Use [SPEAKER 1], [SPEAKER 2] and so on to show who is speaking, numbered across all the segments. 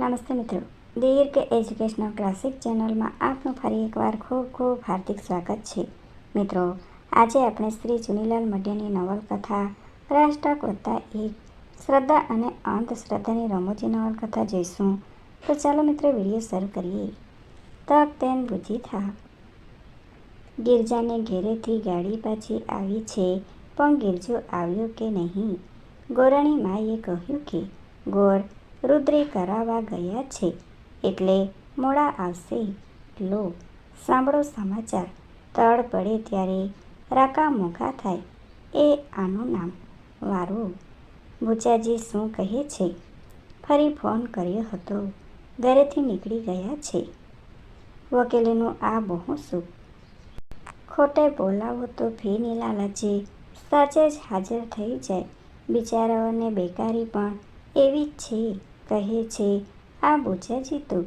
[SPEAKER 1] નમસ્તે મિત્રો. દીર્ઘ educational classic ચેનલમાં આપનું ફરી એકવાર ખૂબ ખૂબ હાર્દિક સ્વાગત છે. મિત્રો, આજે આપણે શ્રી ચુનીલાલ મઢિયાની નવલકથા રાષ્ટ્રક વત્તા એક શ્રદ્ધા અને અંધશ્રદ્ધાની રમૂજી નવલકથા જોઈશું. તો ચાલો મિત્રો, વીડિયો શરૂ કરીએ. તક તેન બુજી થા. ગિરજાને ઘેરેથી ગાડી પાછી આવી છે, પણ ગિરજો આવ્યો કે નહીં? ગોરાણી માએ કહ્યું કે, ગોર રુદ્રે કરાવવા ગયા છે. એટલે મોડા આવશે. લો, સાંભળો સમાચાર. તળ પડે ત્યારે રાકા મોઘા થાય. એ આનું નામ વારું. ભૂચાજી શું કહે છે? ફરી ફોન કર્યો હતો. ઘરેથી નીકળી ગયા છે. વકીલનું આ બહુ સુખ. ખોટે બોલાવો તો ફીની લાલચે સાચે જ હાજર થઈ જાય. બિચારાઓને બેકારી પણ એવી જ છે. કહે છે, આ બુજાજી તો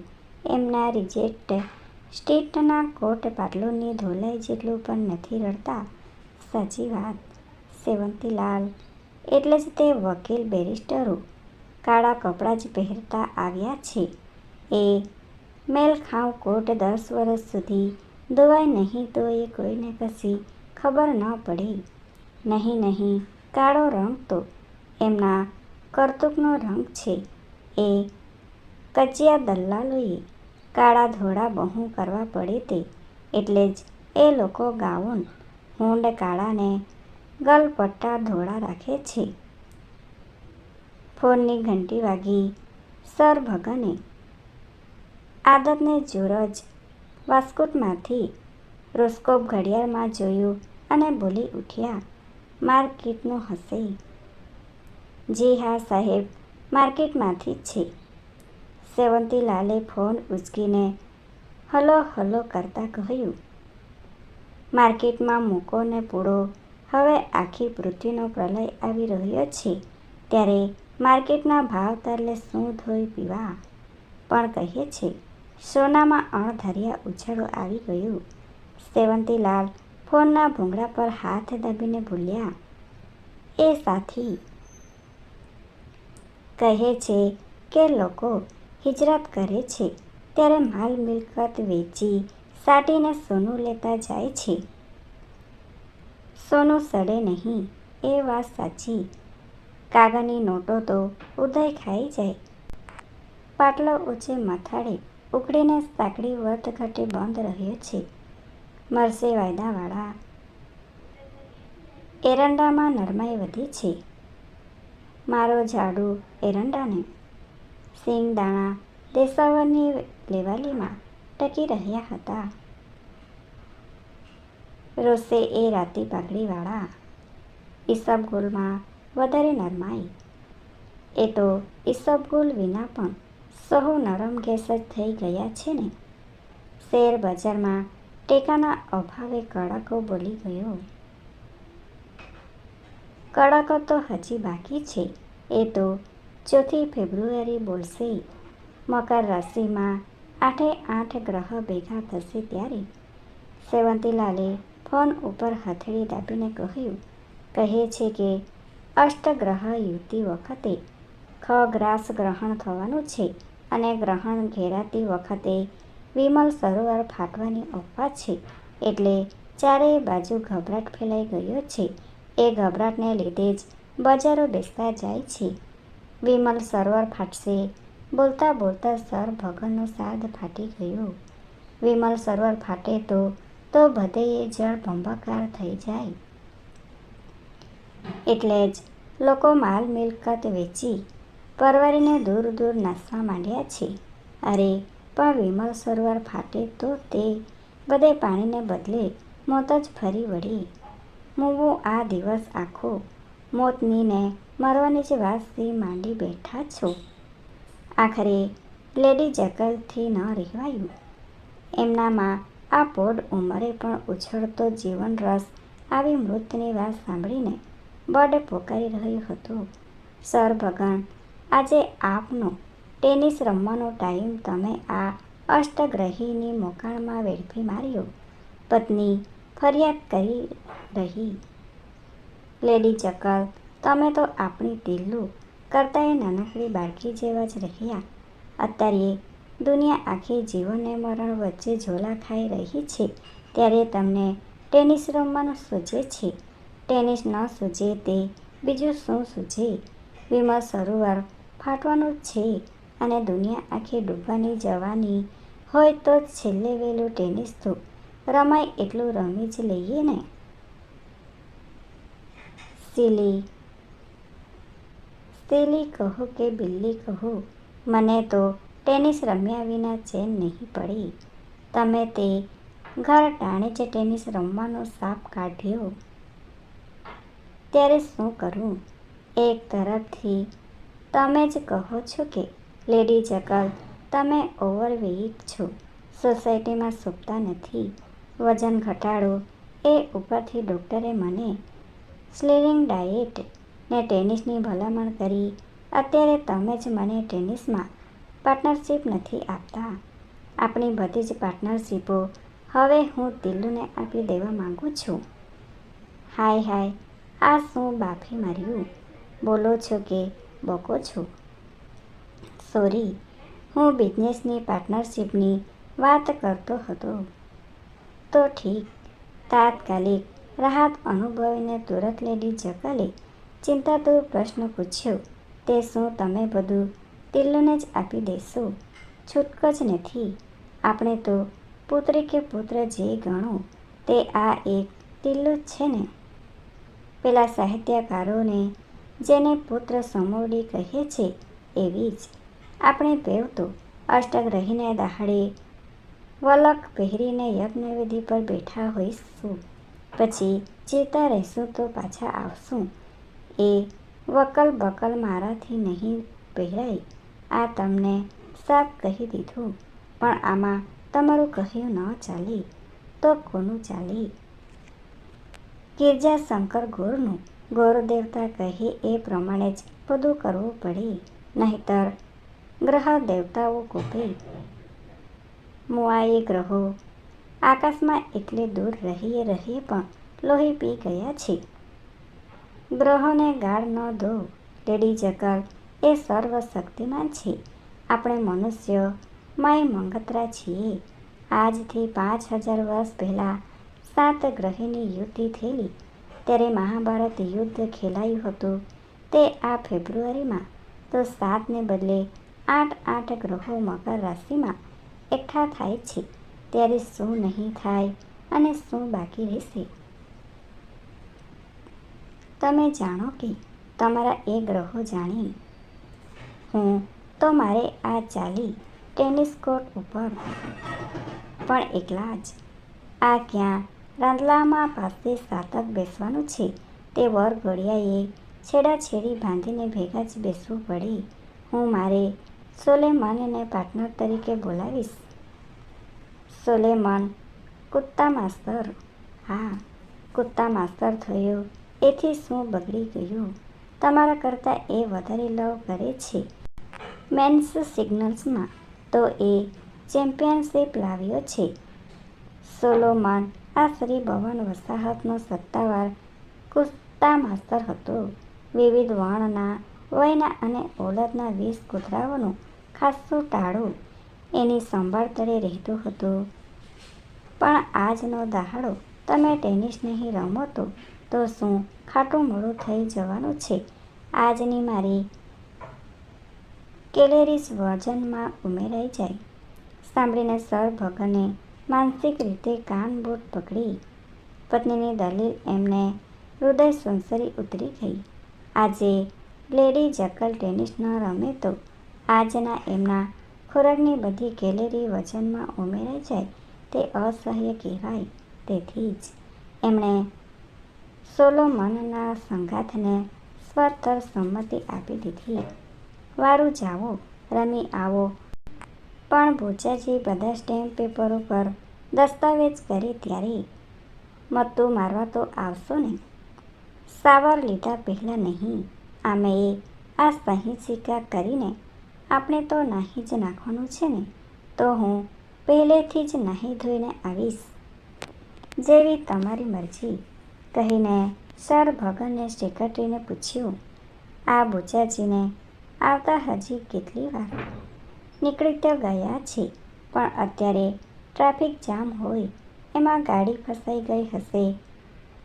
[SPEAKER 1] એમના રિજેક્ટ સ્ટેટના કોટ પાટલોની ધોલાઈ જેટલું પણ નથી રડતા. સાચી વાત, સેવંતીલાલ. એટલે જ તે વકીલ બેરિસ્ટરો કાળા કપડાં જ પહેરતા આવ્યા છે. એ મેલખાવ કોટ દસ વર્ષ સુધી ધોવાય નહીં તો એ કોઈને કશી ખબર ન પડે. નહીં નહીં, કાળો રંગ તો એમના કરતુકનો રંગ છે. એ કચિયા દલાલોએ કાળા ધોળા બહુ કરવા પડે તે એટલે જ એ લોકો ગાઉન, હુંડ કાળાને ગલપટ્ટા ધોળા રાખે છે. ફોનની ઘંટી વાગી સર ભગને આદતને જોર જ વાસ્કોટમાંથી રોસ્કોપ ઘડિયાળમાં જોયું અને બોલી ઉઠ્યા માર્કેટનું હશે. જી હા સાહેબ માર્કેટમાંથી છે. સેવંતીલાલે ફોન ઉચકીને, હલો હલો કરતાં કહ્યું. માર્કેટમાં મૂકો ને પૂડો હવે આખી પૃથ્વીનો પ્રલય આવી રહ્યો છે. ત્યારે માર્કેટના ભાવ તરલે શું ધોઈ પીવા? પણ કહે છે, સોનામાં અણધાર્યા ઉછાળો આવી ગયું. સેવંતીલાલ ફોનના ભૂંગળા પર હાથ દબીને ભૂલ્યા એ સાથી કહે છે કે લોકો હિજરત કરે છે. ત્યારે માલ મિલકત વેચી સાટીને સોનું લેતા જાય છે. સોનું સડે નહીં એ વાત સાચી. કાગળની નોટો તો ઉદય ખાઈ જાય. પાટલો ઊંચે મથાળે ઉકળીને સાંકડી વર્ત ઘટે બંધ રહ્યો છે. મરસે વાયદાવાળા. એરંડામાં નરમાઈ વધી છે. મારો ઝાડુ એરંડાને સિંગદાણા દેસાવરની લેવાલીમાં ટકી રહ્યા હતા. રોસે એ રાતી પાઘડીવાળા ઈસબગુલમાં વધારે નરમાઈ. એ તો ઈસબગુલ વિના પણ સહુ નરમ ગેસ જ થઈ ગયા છે ને. શેર બજારમાં ટેકાના અભાવે કડકો બોલી ગયો. કડકો તો હજી બાકી છે. એ તો ચોથી ફેબ્રુઆરી બોલશે. મકર રાશિમાં આઠે આઠ ગ્રહ ભેગા થશે ત્યારે સેવંતીલાલે ફોન ઉપર હથેળી દાબીને કહ્યું, કહે છે કે અષ્ટગ્રહ યુતિ વખતે ખગ્રાસ ગ્રહણ થવાનું છે અને ગ્રહણ ઘેરાતી વખતે વિમલ સરોવર ફાટવાની અફવા છે. એટલે ચારેય બાજુ ગભરાટ ફેલાઈ ગયો છે. એ ગભરાટને લીધે જ બજારો બેસતા જાય છે. વિમલ સરોવર ફાટશે. બોલતા બોલતા સર ભગનનો સાદ ફાટી ગયો. વિમલ સરોવર ફાટે તો તો બધે જળ ભંભાકાર થઈ જાય. એટલે જ લોકો માલ મિલકત વેચી પરવારીને દૂર દૂર નાસવા માંડ્યા છે. અરે, પણ વિમલ સરોવર ફાટે તો તે બધે પાણીને બદલે મોત જ ફરી વળી. મૂવું આ દિવસ આખો મોતનીને મરવાની જ વાતથી માંડી બેઠા છો. આખરે લેડી જકલથી ન રહેવાયું. એમનામાં આ પોડ ઉંમરે પણ ઉછળતો જીવન રસ આવી મૃતની વાત સાંભળીને બડ પોકારી રહ્યું હતું. સર ભગણ આજે આપનો ટેનિસ રમવાનો ટાઈમ તમે આ અષ્ટગ્રહીની મોકાણમાં વેડફી માર્યો. પત્ની ફરિયાદ કરી રહી લેડી ચકલ, તમે તો આપણી દિલ્લુ કરતાં એ નાનકડી બાળકી જેવા જ રહ્યા. અત્યારે દુનિયા આખી જીવનને મરણ વચ્ચે ઝોલા ખાઈ રહી છે. ત્યારે તમને ટેનિસ રમવાનું સૂઝે છે. ટેનિસ ન સૂઝે તે બીજું શું સૂઝે? વિમલ સરોવર ફાટવાનું છે અને દુનિયા આખી ડૂબવાની જવાની હોય તો છેલ્લે વહેલું ટેનિસ તો રમાય એટલું રમી જ લઈએ ને. સિલી સિલી કહો કે બિલ્લી કહો? મને તો ટેનિસ રમ્યા વિના ચેન નહીં પડી. તમે તે ઘર ટાણે જ ટેનિસ રમવાનો સાપ કાઢ્યો. ત્યારે શું કરું? એક તરફથી તમે જ કહો છો કે, લેડી જકલ તમે ઓવરવેઇટ છો. સોસાયટીમાં સૂપતા નથી. વજન ઘટાડો. એ ઉપરથી ડૉક્ટરે મને સ્લીવિંગ ડાયટ. ને ટેનિસની ભલામણ કરી. અત્યારે તમે જ મને ટેનિસમાં પાર્ટનરશિપ નથી આપતા. આપણી બધી જ પાર્ટનરશિપો હવે હું દિલ્લુને આપી દેવા માગું છું. હાય હાય. આ શું બાફી માર્યું? બોલો છો કે બોકો છો? સોરી. હું બિઝનેસની પાર્ટનરશિપની વાત કરતો હતો. તો ઠીક. તાત્કાલિક રાહત અનુભવીને તુરત લેડી જકલે. ચિંતાતુર પ્રશ્ન પૂછ્યો, તે શું તમે બધું તિલ્લુને જ આપી દેશો? છૂટક જ નથી. આપણે તો પુત્રી કે પુત્ર જે ગણો, તે આ એક તિલ્લુ જ છે ને? પેલા સાહિત્યકારોને, જેને પુત્ર સમોડી કહે છે, એવી જ. આપણે બેવ તો અષ્ટક રહીને દહાડે, વલક પહેરીને યજ્ઞવિધિ પર બેઠા હોઈશું. પછી જીવતા રહીશું તો પાછા આવશું. એ વકલ બકલ મારાથી નહીં પહેરાય. આ તમને સાફ કહી દીધું. પણ આમાં તમારું કહ્યું ન ચાલે. તો કોનું ચાલે? ગિરજા શંકર ગોરનું ગોરદેવતા કહે એ પ્રમાણે જ બધું કરવું પડે. નહીતર ગ્રહ દેવતાઓ કોપે. મુઆએ ગ્રહો આકાશમાં એટલે દૂર રહીએ રહીએ પણ લોહી પી ગયા છે ગ્રહોને ગાળ ન દો. લેડી જગલ એ સર્વશક્તિમાન છે. આપણે મનુષ્ય માય મંગતરા છીએ. આજથી પાંચ હજાર વર્ષ પહેલાં સાત ગ્રહીની યુદ્ધ થયેલી. ત્યારે મહાભારત યુદ્ધ ખેલાયું હતું. તે આ ફેબ્રુઆરીમાં. તો સાતને બદલે આઠ આઠ ગ્રહો મકર રાશિમાં એકઠા થાય છે. ત્યારે શું નહીં થાય અને શું બાકી રહેશે? તમે જાણો કે તમારા એ ગ્રહો જાણી, હું તો મારે આ ચાલી ટેનિસ કોર્ટ ઉપર પણ એકલા જ. આ ક્યાં રાંદલામાં પાસે સાતક બેસવાનું છે? તે વર ઘડિયાએ છેડાછેડી બાંધીને ભેગા જ બેસવું પડે. હું મારે સોલેમાનને પાર્ટનર તરીકે બોલાવીશ. સોલેમન, કુત્તા માસ્તર. હા, કુત્તા માસ્તર થયો. એથી શું બગડી ગયું? તમારા કરતાં એ વધારે લવ કરે છે. મેન્સ સિગ્નલ્સમાં તો એ ચેમ્પિયનશિપ લાવ્યો છે. સોલોમન આ શ્રી ભવન વસાહતનો સત્તાવાર કુસ્તા માસ્તર હતો. વિવિધ વર્ણના વયના અને ઓલદના વીસ કૂતરાઓનું ખાસ્સું ટાળું એની સંભાળ તળે રહેતું હતું. પણ આજનો દહાડો તમે ટેનિસ નહીં રમો તો તો શું ખાટું મોડું થઈ જવાનું છે? આજની મારી કેલેરીસ વજનમાં ઉમેરાઈ જાય. સાંભળીને સર ભગને માનસિક રીતે કાન બૂટ પકડી. પત્નીની દલીલ એમને હૃદય સંસરી ઉતરી ગઈ. આજે લેડી જકલ ટેનિસ ન રમે તો, આજના એમના ખોરાકની બધી કેલેરી વજનમાં ઉમેરાઈ જાય, તે અસહ્ય કહેવાય. તેથી જ એમણે સોલોમનના સંગાથને સ્વતર સંમતિ આપી દીધી. વારું જાઓ રમી આવો. પણ ભૂચાજી બધા સ્ટેમ્પ પેપર ઉપર દસ્તાવેજ કરી ત્યારે મત્તું મારવા તો આવશો ને? સાવર લીધા પહેલાં નહીં. આમે એ આ સહી સિક્કા કરીને આપણે તો નાહી જ નાખવાનું છે ને, તો હું પહેલેથી જ નાહી ધોઈને આવીશ. જેવી તમારી મરજી. કહીને સર ભગનને સેક્રેટરીને પૂછ્યું, આ બુચાજીને આવતા હજી કેટલી વાર? નીકળી તો ગયા છે, પણ અત્યારે ટ્રાફિક જામ હોય, એમાં ગાડી ફસાઈ ગઈ હશે.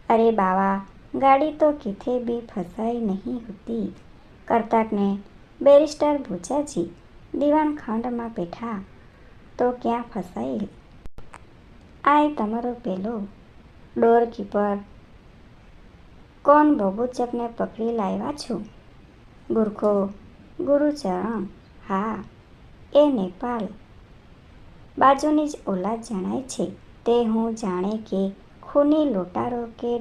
[SPEAKER 1] અરે બાવા, ગાડી તો કિથે બી ફસાઈ નહીં હોતી. કરતાકને બેરિસ્ટર ભૂચાજી દિવાન ખંડમાં બેઠા તો ક્યાં ફસાયેલ આય તમારો પેલો ડોર કીપર કોણ બબુચકને પકડી લાવ્યા છું? ગુરખો ગુરુચરણ, હા, એ નેપાળ બાજુની જ ઓલાદ જણાય છે, તે હું જાણે કે ખૂની લોટારો કે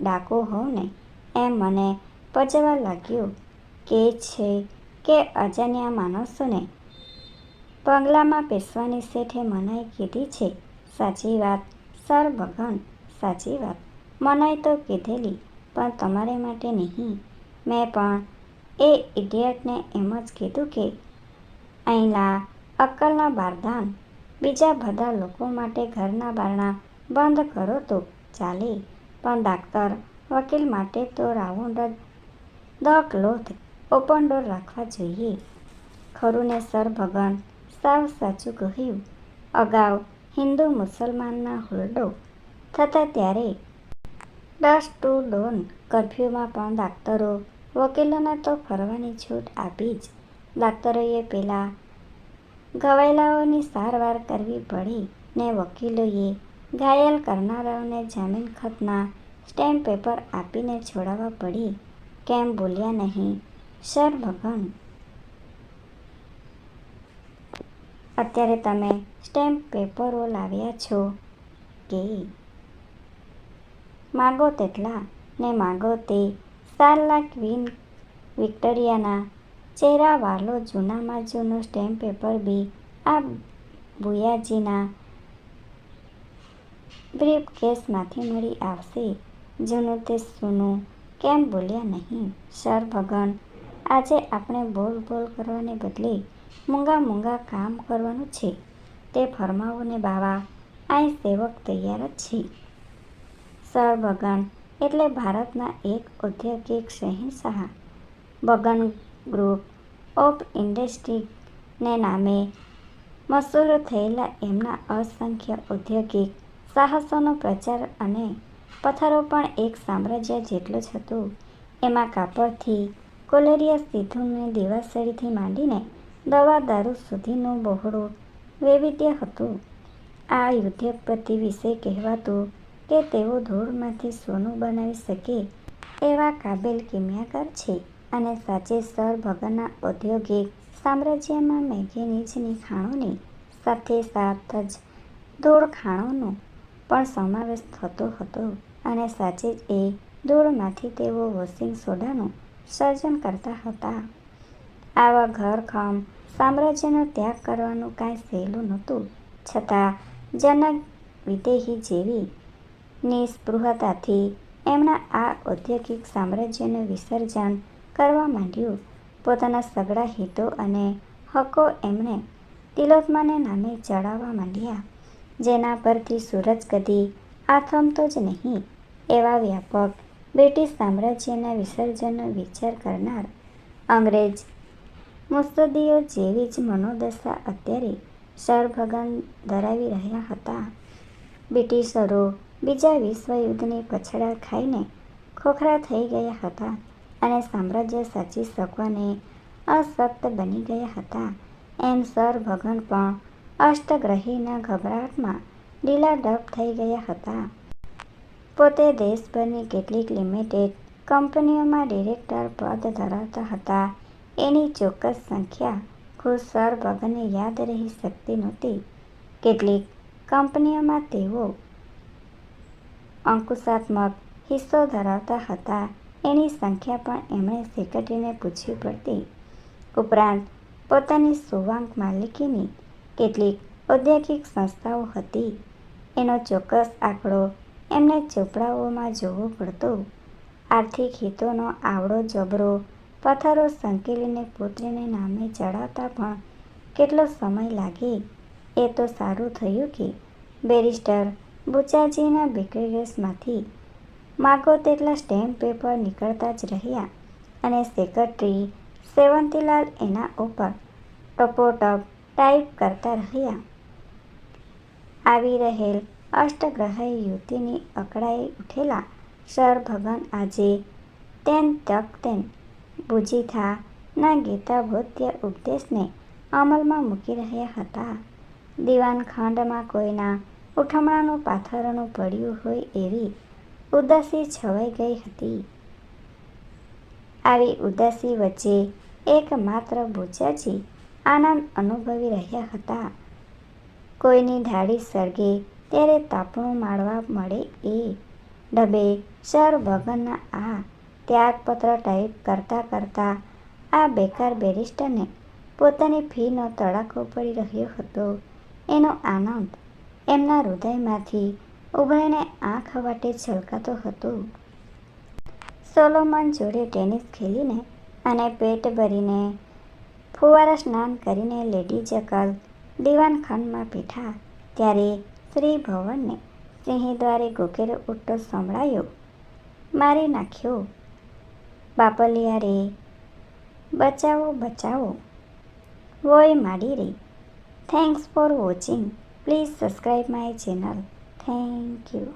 [SPEAKER 1] ડાકો હોઉં ને, એમ મને પજવા લાગ્યું કે છે કે અજાણ્યા માણસોને પગલામાં પેશવાની શેઠે મનાઈ કીધી છે. સાચી વાત, સર ભગન સાચી વાત. મનાઈ તો કીધેલી, પણ તમારે માટે નહીં. મેં પણ એ ઇડિયટને એમ જ કીધું કે, અહીંલા અક્કલના બારદાન, બીજા બધા લોકો માટે ઘરના બારણા બંધ કરો તો ચાલે. પણ ડાક્ટર વકીલ માટે તો round the clock open door રાખવા જોઈએ. ખરું ને સર ભગન સાવ સાચું કહ્યું. અગાઉ હિન્દુ મુસલમાનના હુલડો થતા ત્યારે ડસ ટુ ડોન કર્ફ્યુમાં પણ ડાક્ટરો વકીલોને તો ફરવાની છૂટ આપી જ ડાક્ટરોએ પહેલાં ઘવાયેલાઓની સારવાર કરવી પડી ને વકીલોએ ઘાયલ કરનારાઓને જામીન ખતના સ્ટેમ્પ પેપર આપીને છોડાવવા પડી. કેમ બોલ્યા નહીં? સર ભગન અત્યારે તમે સ્ટેમ્પ પેપરો લાવ્યા છો કે? માગો તેટલા ને માગો તે સારલા ક્વીન વિક્ટોરિયાના ચહેરાવાળો જૂનામાં જૂનો સ્ટેમ્પ પેપર બી આ ભુયાજીના બ્રીફ કેસમાંથી મળી આવશે. જૂનું તે સૂનું કેમ બોલ્યા નહીં? સર ભગન આજે આપણે બોલ બોલ કરવાને બદલે મૂંગા મૂંગા કામ કરવાનું છે. તે ફરમાવો ને બાવા અહીં સેવક તૈયાર જ છે. સર ભગન એટલે ભારતના એક ઔદ્યોગિક શહેનશાહ બગન ગ્રુપ ઓફ ઇન્ડસ્ટ્રીને નામે મશહૂર થયેલા એમના અસંખ્ય ઔદ્યોગિક સાહસોનો પ્રચાર અને પથ્થરો પણ એક સામ્રાજ્ય જેટલો જ હતો. એમાં કાપડથી કોલેરિયા સીધુને દિવાસળીથી માંડીને દવા દારૂ સુધીનું બહોળું વૈવિધ્ય હતું. આ ઉદ્યોગપતિ વિશે કહેવાતું કે તેઓ ધૂળમાંથી સોનું બનાવી શકે એવા કાબેલ કિમિયાગર છે અને સાચે સર ભગનના ઔદ્યોગિક સામ્રાજ્યમાં મેગેનીઝની ખાણોની સાથે સાથ જ ધૂળ ખાણોનો પણ સમાવેશ થતો હતો અને સાચે જ એ ધૂળમાંથી તેઓ વોશિંગ સોડાનું સર્જન કરતા હતા. આવા ઘરખમ સામ્રાજ્યનો ત્યાગ કરવાનું કાંઈ સહેલું નહોતું. છતાં જનક વિદેહી જેવી નિસ્પૃહતાથી એમના આ ઔદ્યોગિક સામ્રાજ્યનું વિસર્જન કરવા માંડ્યું. પોતાના સગડા હિતો અને હકો એમણે તિલોત્માને નામે ચડાવવા માંડ્યા. જેના પરથી સૂરજ કદી આથમતો જ નહીં, એવા વ્યાપક બ્રિટિશ સામ્રાજ્યના વિસર્જનનો વિચાર કરનાર અંગ્રેજ મુત્સદ્દીઓ જેવી જ મનોદશા અત્યારે સરભગન ધરાવી રહ્યા હતા. બ્રિટિશરો બીજા વિશ્વયુદ્ધની પછડા ખાઈને ખોખરા થઈ ગયા હતા અને સામ્રાજ્ય સાચી શકવાને અશક્ત બની ગયા હતા. એમ સર ભગન પણ અષ્ટગ્રહીના ગભરાટમાં ડબ થઈ ગયા હતા. પોતે દેશભરની કેટલીક લિમિટેડ કંપનીઓમાં ડિરેક્ટર પદ ધરાવતા હતા. એની ચોક્કસ સંખ્યા ખુદ સરભગનને યાદ રહી શકતી નહોતી. કેટલીક કંપનીઓમાં તેઓ અંકુશાત્મક હિસ્સો ધરાવતા હતા. એની સંખ્યા પણ એમણે સેક્રેટરીને પૂછવી પડતી. ઉપરાંત, પોતાની સુવાંક માલિકીની કેટલીક ઔદ્યોગિક સંસ્થાઓ હતી. એનો ચોક્કસ આંકડો એમને ચોપડાઓમાં જોવું પડતું. આર્થિક હિતોનો આવડો જબરો પથ્થરો સંકેલીને પુત્રીને નામે ચડાવતા પણ કેટલો સમય લાગે? એ તો સારું થયું કે બેરિસ્ટર બુચાજીના બેકરેસમાંથી માગો તેટલા સ્ટેમ્પ પેપર નીકળતા જ રહ્યા અને સેક્રેટરી સેવંતીલાલ એના ઉપર ટપોટપ ટાઈપ કરતા રહ્યા. આવી રહેલ અષ્ટગ્રહી યુતિની અકળાઈ ઉઠેલા સર ભગવાન આજે તેન તક તેન બુજીથા ના ગીતાભોત્ય ઉપદેશને અમલમાં મૂકી રહ્યા હતા. દિવાનખંડમાં કોઈના ઉઠમણાનું પાથરણું પડ્યું હોય એવી ઉદાસી છવાઈ ગઈ હતી. આવી ઉદાસી વચ્ચે એકમાત્ર ભુજાજી આનંદ અનુભવી રહ્યા હતા. કોઈની ધાડી સળગે ત્યારે તાપણું માળવા મળે એ ડબે સર ભગનના આ ત્યાગપત્ર ટાઈપ કરતાં કરતાં આ બેકાર બેરિસ્ટરને પોતાની ફીનો તડાકો પડી રહ્યો હતો. એનો આનંદ એમના હૃદયમાંથી ઉભરાઈને આંખ વાટે છલકાતો હતો. સોલોમન જોડે ટેનિસ ખેલીને અને પેટ ભરીને ફુવારા સ્નાન કરીને લેડી જકલ દિવાનખંડમાં બેઠા ત્યારે શ્રી ભવનને સિંહ દ્વારે ઘૂકેલો ઉઠતો સંભળાયો. મારી નાખ્યો. બાપલિયા રે બચાવો બચાવો. વોય માડી રે thanks for watching please subscribe my channel thank you